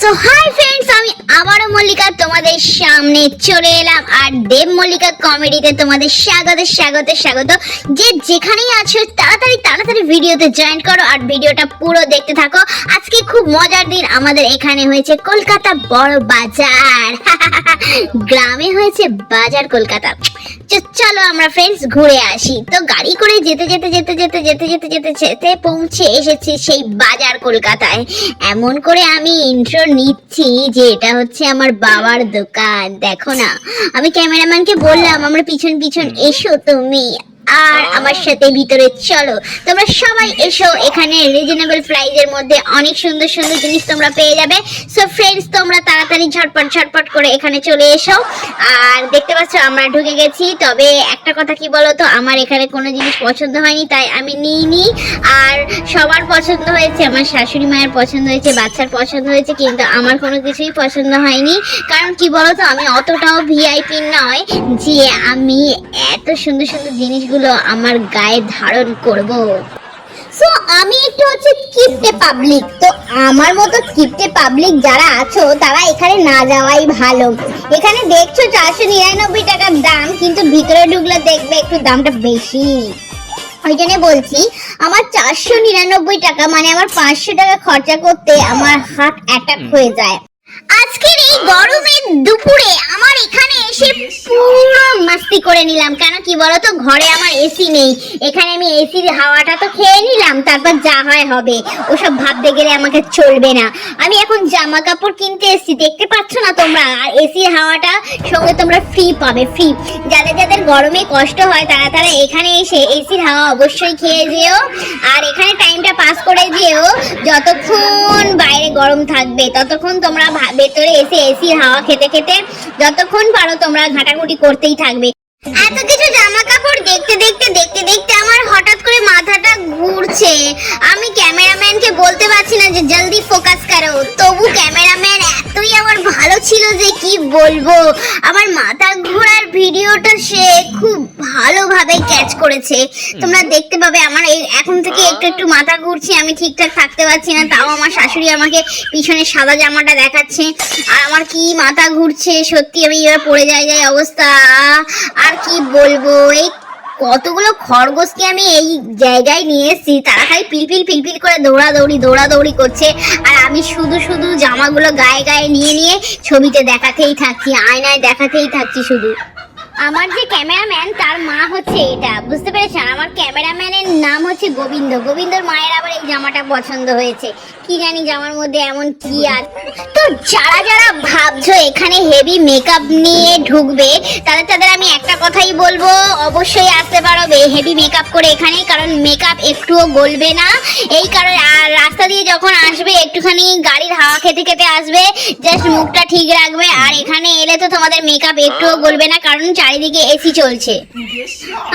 So hi friends আমি আবারও মল্লিকা তোমাদের সামনে চলে এলাম আর দেব মল্লিকা কমেডিতে তোমাদের স্বাগত স্বাগত স্বাগত। যে যেখানেই আছো, তাড়াতাড়ি তাড়াতাড়ি ভিডিওতে জয়েন করো আর ভিডিওটা পুরো দেখতে থাকো। আজকে খুব মজার দিন আমাদের এখানে হয়েছে কলকাতা বড় বাজার। গ্রামে হয়েছে বাজার কলকাতা। চলো আমরা ফ্রেন্ডস ঘুরে আসি। তো গাড়ি করে যেতে যেতে যেতে যেতে যেতে যেতে যেতে যেতে পৌঁছে এসেছি সেই বাজার কলকাতায়। এমন করে আমি ইন্ট্রো নিচ্ছি যে এটা হচ্ছে আমার বাবার দোকান। দেখো না আমি ক্যামেরাম্যানকে বললাম আমার পিছন পিছন এসো তুমি। আর আমার সাথে ভিতরে চলো। তোমরা সবাই এসো এখানে রিজনেবল প্রাইজের মধ্যে অনেক সুন্দর সুন্দর জিনিস তোমরা পেয়ে যাবে। সো ফ্রেন্ডস তোমরা তাড়াতাড়ি ঝটপট ঝটপট করে এখানে চলে এসো। আর দেখতে পাচ্ছ আমরা ঢুকে গেছি। তবে একটা কথা কি বলো তো আমার এখানে কোনো জিনিস পছন্দ হয়নি তাই আমি নিইনি। আর সবার পছন্দ হয়েছে আমার শাশুড়ি মায়ের পছন্দ হয়েছে বাচ্চার পছন্দ হয়েছে কিন্তু আমার কোনো কিছুই পছন্দ হয়নি। কারণ কি বলো তো আমি অতটাও ভিআইপি নয় যে আমি এত সুন্দর সুন্দর জিনিসগুলো আমার গায়ে ধারণ করব। সো আমি একটু হচ্ছে কিপটে পাবলিক তো আমার মতো কিপটে পাবলিক যারা আছো তারা এখানে না যাওয়াই ভালো। এখানে দেখছ চারশো নিরানব্বই টাকার দাম কিন্তু ভিতরে ঢুকলে দেখবে একটু দামটা বেশি। ওই জন্য বলছি আমার চারশো নিরানব্বই টাকা মানে আমার পাঁচশো টাকা খরচা করতে আমার হাত অ্যাটাক হয়ে যায়। আজকের এই গরমের দুপুরে আমার এখানে এসে পুরো মাস্তি করে নিলাম। কেন কি বলতো? ঘরে আমার এসি নেই। এখানে আমি এসির হাওয়াটা তো খেয়ে নিলাম, তারপর যা হয় হবে। ওসব ভাবতে গেলে আমাকে চলবে না। আমি এখন জামা কাপড় কিনতে এসেছি, দেখতে পাচ্ছ না তোমরা? আর এসির হাওয়াটা সঙ্গে তোমরা ফ্রি পাবে ফ্রি যাদের যাদের গরমে কষ্ট হয়, তারা তারা এখানে এসে এসির হাওয়া অবশ্যই খেয়ে যেও। আর এখানে টাইমটা পাস করে যেও, যতক্ষণ বাইরে গরম থাকবে, ততক্ষণ তোমরা ভেতরে এসে এসির হাওয়া খেতে খেতে যতক্ষণ পারো তোমরা ঘাটাঘুটি করতেই থাকবে। এত কিছু জামা কাপড় দেখতে দেখতে দেখতে দেখতে আমার হঠাৎ করে মাথাটা ঘুরছে। আমি ক্যামেরাম্যানকে বলতে পারছি না যে, জলদি ফোকাস করো। তবু ক্যামেরাম্যান এতই আমার ভালো ছিল যে, কি বলব? আমার মাথা ঘোরার ভিডিওটা সে খুব ভালোভাবে ক্যাচ করেছে। তোমরা দেখতে পাবে আমার এই এখন থেকে একটু একটু মাথা ঘুরছে আমি ঠিকঠাক থাকতে পারছি না তাও আমার শাশুড়ি আমাকে পিছনে সাদা জামাটা দেখাচ্ছে। আর আমার কি মাথা ঘুরছে সত্যি আমি এবার পড়ে যাই যাই অবস্থা। আর কি বলব এই কতগুলো খরগোশকে আমি এই জায়গায় নিয়ে এসেছি? তারা খালি পিলপিল পিলপিল করে দৌড়াদৌড়ি দৌড়াদৌড়ি করছে। আর আমি শুধু শুধু জামাগুলো গায়ে গায়ে নিয়ে নিয়ে ছবিতে দেখাতেই থাকছি আয়নায় দেখাতেই থাকছি শুধু। আমার যে ক্যামেরাম্যান, তার মা হচ্ছে এটা। বুঝতে পেরেছেন? আমার ক্যামেরাম্যানের নাম হচ্ছে গোবিন্দ। গোবিন্দর মায়ের আবার এই জামাটা পছন্দ হয়েছে। কি জানি জামার মধ্যে এমন কি আর তো যারা যারা ভাবছ এখানে হেভি মেকআপ নিয়ে ঢুকবে, তাদের তাদের আমি একটা কথাই বলব। অবশ্যই আসতে পারো হেভি মেকআপ করে এখানে কারণ মেকআপ একটুও গলবে না। এই কারণে আর রাস্তা দিয়ে যখন আসবে, একটুখানি গাড়ির হাওয়া খেতে খেতে আসবে। জাস্ট মুখটা ঠিক রাখবে। আর এখানে এলে তো তোমাদের মেকআপ একটুও গলবে না, কারণ চারিদিকে এসি চলছে।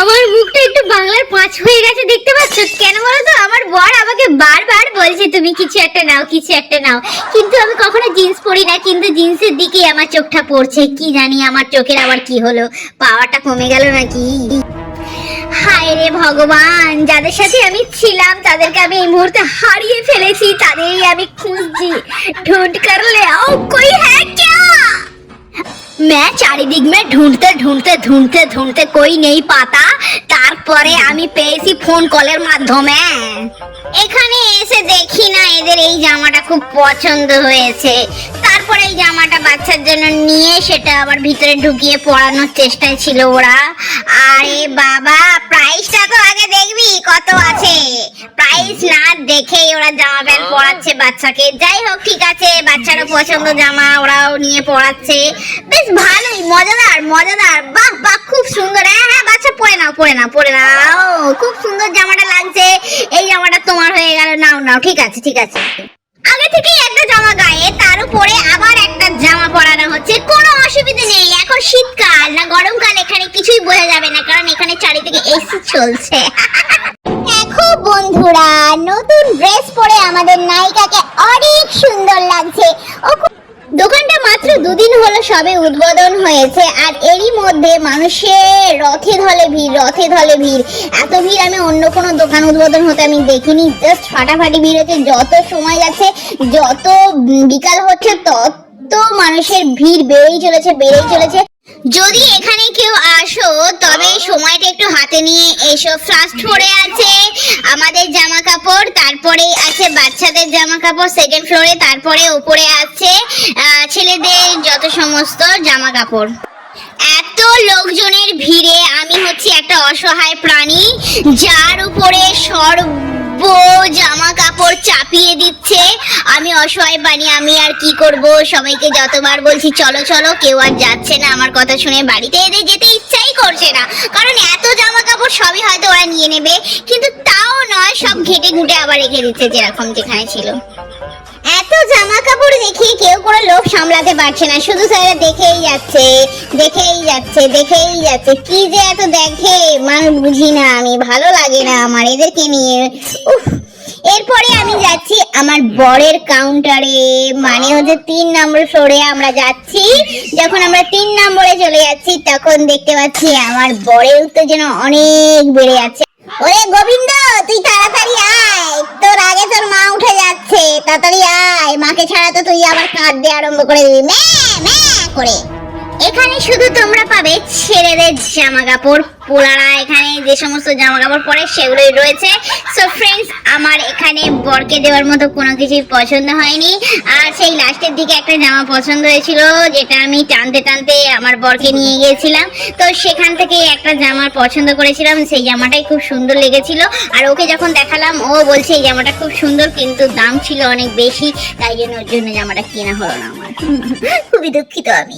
আমার মুখটা একটু বাংলার পাঁচ হয়ে গেছে, দেখতে পাচ্ছ? কেন বলতো আমার বর আমাকে বারবার বলছে, তুমি কিছু একটা নাও, কিছু একটা নাও। কিন্তু আমি কখনো জিন্স পরি না, কিন্তু জিন্সের দিকেই আমার চোখটা পড়ছে। কি জানি আমার চোখের আবার কি হলো? পাওয়ারটা কমে গেল নাকি? হায় রে ভগবান, যাদের সাথে আমি ছিলাম, তাদেরকে আমি এই মুহূর্তে হারিয়ে ফেলেছি, তাদেরই আমি খুঁজছি। ঢুট করলে ও কই হ্যাঁ কে? मैं চারিদিক মে ঢুঁড়তে ঢুঁড়তে ঢুঁড়তে ঢুঁড়তে কই নেই পাতা তারপরে আমি পেয়েছি ফোন কলের মাধ্যমে এখানে এসে দেখি না এদের এই জামাটা খুব পছন্দ হয়েছে তারপরে এই জামাটা বাচ্চার জন্য নিয়ে সেটা আবার ভিতরে ঢুকিয়ে পড়ানোর চেষ্টায় ছিল ওরা আরে বাবা প্রাইসটা তো আগে দেখবি কত আছে প্রাইস না দেখেই ওরা জামা প্যান্ট পরাচ্ছে বাচ্চাকে। যাই হোক, ঠিক আছে, বাচ্চারও পছন্দ জামা ওরাও নিয়ে পরাচ্ছে। বেশ ভালোই, মজাদার মজাদার। বাহ বাহ, খুব সুন্দর। হ্যাঁ হ্যাঁ বাচ্চা, পরে নাও পরে নাও পরে নাও। খুব সুন্দর জামাটা লাগছে। এই জামাটা তোমার হয়ে গেল। নাও নাও, ঠিক আছে ঠিক আছে। আগে থেকেই একটা জামা গায়ে, তার উপরে আবার একটা জামা পরানো হচ্ছে। কোনো অসুবিধা নেই। এখন শীতকাল, না গরমকাল, এখানে কিছুই বোঝা যাবে না, কারণ এখানে চারিদিকে এসি চলছে। দেখো বন্ধুরা, নতুন ড্রেস পরে আমাদের নায়িকাকে অনেক সুন্দর লাগছে। দোকানটা মাত্র দুদিন হলো সবে উদ্বোধন হয়েছে, আর এরই মধ্যে মানুষের রথে ধলে ভিড়, রথে ধলে ভিড়। এত ভিড় আমি অন্য কোনো দোকান উদ্বোধন হতে আমি দেখিনি জাস্ট ফাটাফাটি ভিড় হচ্ছে, যত সময় যাচ্ছে, যত বিকাল হচ্ছে, তত মানুষের ভিড় বেড়েই চলেছে বেড়েই চলেছে। যদি এখানে কেউ আসো, তবে সময়টা একটু হাতে নিয়ে এসো ফার্স্ট ফ্লোরে আছে। আমাদের জামা কাপড় তারপরে আছে বাচ্চাদের জামা কাপড় সেকেন্ড ফ্লোরে তারপরে উপরে আছে ছেলেদের যত সমস্ত জামা কাপড়। এত লোকজনের ভিড়ে আমি হচ্ছি একটা অসহায় প্রাণী, যার উপরে সর্ব জামা কাপড় চাপিয়ে দিচ্ছে। আমি অসহায় প্রাণী, আমি আর কি করব? সবাইকে যতবার বলছি, চলো চলো, কেউ আর যাচ্ছে না। আমার কথা শুনে বাড়িতে এদের যেতে ইচ্ছাই করছে না। কারণ এত জামা কাপড় সবই হয়তো ওরা নিয়ে নেবে, কিন্তু তাও নয়, সব ঘেটে ঘুটে আবার রেখে দিচ্ছে যেরকম যেখানে ছিল। এত জামা কাপড় দেখে কেউ কোনো লোক সামলাতে পারছে না। শুধু স্যার দেখেই যাচ্ছে দেখেই যাচ্ছে দেখেই যাচ্ছে। কি যে এত দেখে, মানুষ বুঝি না আমি, ভালো লাগে না আমার এদেরকে নিয়ে। উফ। এরপরে আমি যাচ্ছি আমার বরের কাউন্টারে মানে হচ্ছে তিন নম্বর ফ্লোরে আমরা যাচ্ছি। যখন আমরা তিন নম্বরে চলে যাচ্ছি, তখন দেখতে পাচ্ছি আমার বরের উত্তেজনা অনেক বেড়ে যাচ্ছে। ওরে গোবিন্দ, তুই তাড়াতাড়ি আয়। তোর আগে তোর মা উঠে যাচ্ছে। তাড়াতাড়ি আয়। মাকে ছাড়া তো তুই আবার কাঁদতে আরম্ভ করে দিবি। ম্যা ম্যা, করে। এখানে শুধু তোমরা পাবে ছেলেদের জামা কাপড় পোলারা এখানে যে সমস্ত জামা কাপড় পরে সেগুলোই রয়েছে। সো ফ্রেন্ডস আমার এখানে বরকে দেওয়ার মতো কোনো কিছুই পছন্দ হয়নি। আর সেই লাস্টের দিকে একটা জামা পছন্দ হয়েছিল, যেটা আমি টানতে টানতে আমার বরকে নিয়ে গিয়েছিলাম। তো সেখান থেকে একটা জামা পছন্দ করেছিলাম, সেই জামাটাই খুব সুন্দর লেগেছিল। আর ওকে যখন দেখালাম, ও বলছে এই জামাটা খুব সুন্দর, কিন্তু দাম ছিল অনেক বেশি, তাই জন্য ওর জন্য জামাটা কেনা হলো না আমার। খুবই দুঃখিত আমি।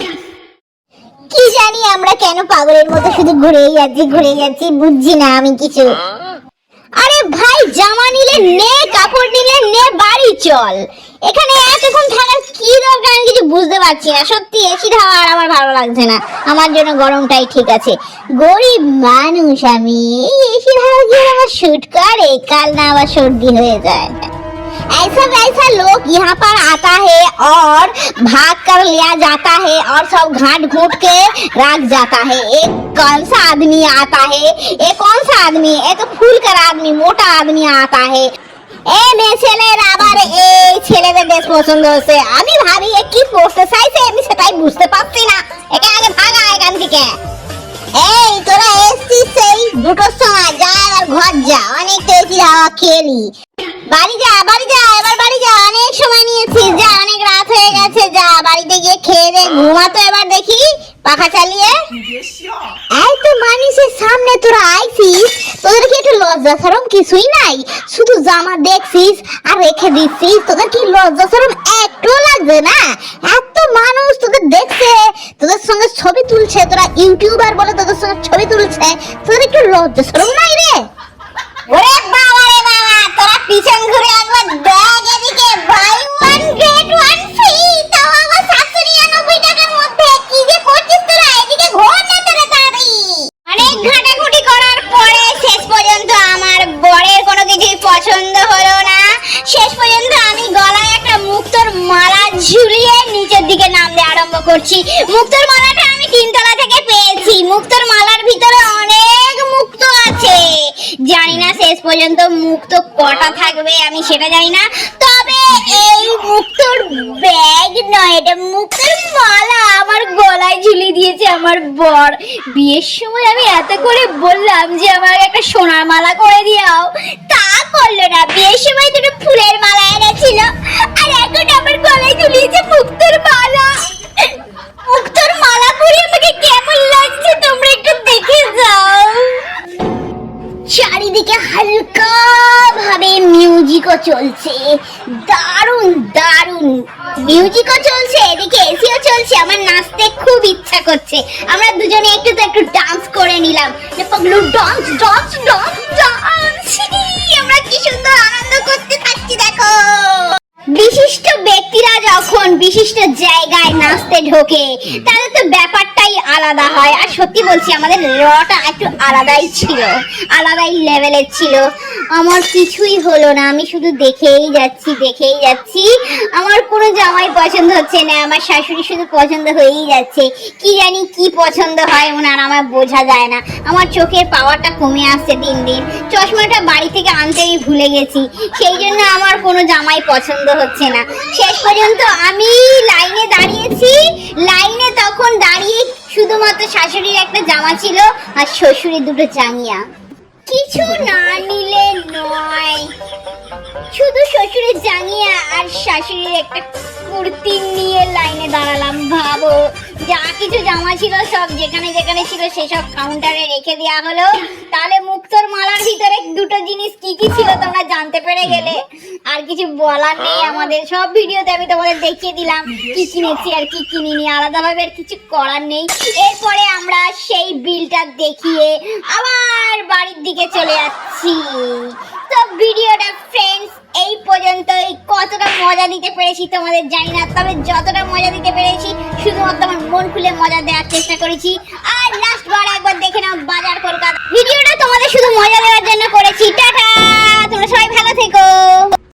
কি জানি আমরা কেন পাগলের মতো শুধু ঘুরেই যাচ্ছি ঘুরে যাচ্ছি, বুঝছি না আমি কিছু। আরে ভাই, জামা নিলে নে, কাপড় নিলে নে, বাড়ি চল। এখানে এতক্ষণ থাকার কি দরকার আমি কিছু বুঝতে পারছি না। সত্যি এসি হাওয়া আর আমার ভালো লাগছে না। আমার জন্য গরমটাই ঠিক আছে। গরিব মানুষ আমি। এই এসি হাওয়া গিয়ে আমার শুট করে, কাল না আবার সর্দি হয়ে যায়। ऐसा वैसा लोग यहाँ पर आता है और भाग कर लिया जाता है और सब घाट घूट के रख जाता है एक कौन सा आदमी आता है ये कौन सा आदमी ये तो फूल कर आदमी मोटा आदमी आता है এ মেয়ে ছেলের আবার এই ছেলেদের দেশ পছন্দ হচ্ছে আমি ভাবি এ কি পড়তে চাইছে আমি সেটাই বুঝতে পারছি না একে আগে ভাগা এখান থেকে এই তোরা এসছিস সেই দুটোর সময় যা এবার ঘর যা অনেক তেজি হাওয়া খেলি বাড়ি যা বাড়ি যা, এবার বাড়ি যা। অনেক সময় নিয়েছিস যা, অনেক রাত হয়ে গেছে। যা, বাড়িতে গিয়ে খেয়ে দে। ঘুমা তো এবার দেখি। পাখা চালিয়ে। আই তো মানুষের সামনে তোরা আইছিস। তোদের কি একটু লজ্জা শরম? কিছুই নাই। শুধু জামা দেখছিস আর রেখে দিচ্ছিস। তোদের কি লজ্জা শরম? একটু লাগবে না। এত মানুষ তোদের দেখছে। তোদের সঙ্গে ছবি তুলছে। তোরা ইউটিউবার বলে তোদের সঙ্গে ছবি তুলছে। তোদের একটু লজ্জা শরম নাই রে? অনেক ঘাটাঘুটি করার পরে শেষ পর্যন্ত আমার বরের কোনো কিছুই পছন্দ হলো না। শেষ পর্যন্ত আমি গলায় একটা মুক্তোর মালা ঝুলিয়ে নিচের দিকে নামতে আরম্ভ করছি। মুক্তোর মালাটা আমি তিনতলা থেকে পেয়েছি। মুক্তোর মালার ভিতরে অনেক মুক্তো আছে। জানি না, শেষ পর্যন্ত মুক্ত কটা থাকবে আমি সেটা জানি না। তবে এই মুক্তোর ব্যাগ নয়, এটা মুক্তোর মালা। আমার গলায় ঝুলিয়ে দিয়েছে আমার বর। বিয়ের সময় আমি এত করে বললাম যে, আমাকে একটা সোনার মালা করে দিও তা করল না। বিয়ের সময় দুটো ফুলের মালা এনেছিল। আর এখন আমার গলায় ঝুলিয়েছে মুক্তোর মালা। মুক্তোর মালা পরে আমাকে কেমন লাগছে চারিদিকে হালকা ভাবে মিউজিকও চলছে। দারুণ দারুণ। মিউজিকও চলছে, এদিকে এসিও চলছে, আমার নাচতে খুব ইচ্ছা করছে। আমরা দুজনে একটু তো একটু ডান্স করে নিলাম। পাগলু ডান্স ডান্স ডান্স ডান্স আমরা কি সুন্দর আনন্দ করতে থাকছি, দেখো। বিশিষ্ট ব্যক্তিরা যখন বিশিষ্ট জায়গায় নাচতে ঢোকে তাহলে তো ব্যাপারটাই আলাদা হয়। আর সত্যি বলছি আমাদের রটা একটু আলাদাই ছিল আলাদাই লেভেলের ছিল। আমার কিছুই হলো না আমি শুধু দেখেই যাচ্ছি দেখেই যাচ্ছি। আমার কোনো জামাই পছন্দ হচ্ছে না আমার শাশুড়ি শুধু পছন্দ হয়েই যাচ্ছে। কি জানি কি পছন্দ হয় ওনার আমার বোঝা যায় না। আমার চোখের পাওয়ারটা কমে আসছে দিন দিন। চশমাটা বাড়ি থেকে আনতে আমি ভুলে গেছি সেই জন্য আমার কোনো জামাই পছন্দ হচ্ছে না। শেষ পর্যন্ত আমি লাইনে দাঁড়িয়েছি। লাইনে তখন দাঁড়িয়ে শুধুমাত্র শাশুড়ির একটা জামা ছিল আর শ্বশুরের দুটো জাঙ্গিয়া কিছু না নিলে নয়। শুধু শ্বশুরের জাঙ্গিয়া আর শাশুড়ির একটা কুর্তি নিয়ে লাইনে দাঁড়ালাম, ভাবো। যা কিছু জামা ছিল সব যেখানে যেখানে ছিল সেসব কাউন্টারে রেখে দেওয়া হলো। তাহলে মুক্তোর মালার ভিতরে দুটো জিনিস কি কি ছিল তোমরা জানতে পেরে গেলে? আর কিছু বলার নেই আমাদের। সব ভিডিওতে আমি তোমাদের দেখিয়ে দিলাম কি কিনেছি আর কি কিনিনি। আলাদাভাবে আর কিছু করার নেই। এরপরে আমরা সেই বিলটা দেখিয়ে আবার বাড়ির দিকে চলে যাচ্ছি। তো ভিডিওটা ফ্রেন্ডস এই পর্যন্ত এই কতটা মজা দিতে পেরেছি তোমাদের জানি না, তবে যতটা মজা দিতে পেরেছি, শুধুমাত্র আমার মন খুলে মজা দেওয়ার চেষ্টা করেছি। আর লাস্ট বার একবার দেখে নাও বাজার কলকাতা। ভিডিওটা তোমাদের শুধু মজা দেওয়ার জন্য করেছি। টাটা! তোমরা সবাই ভালো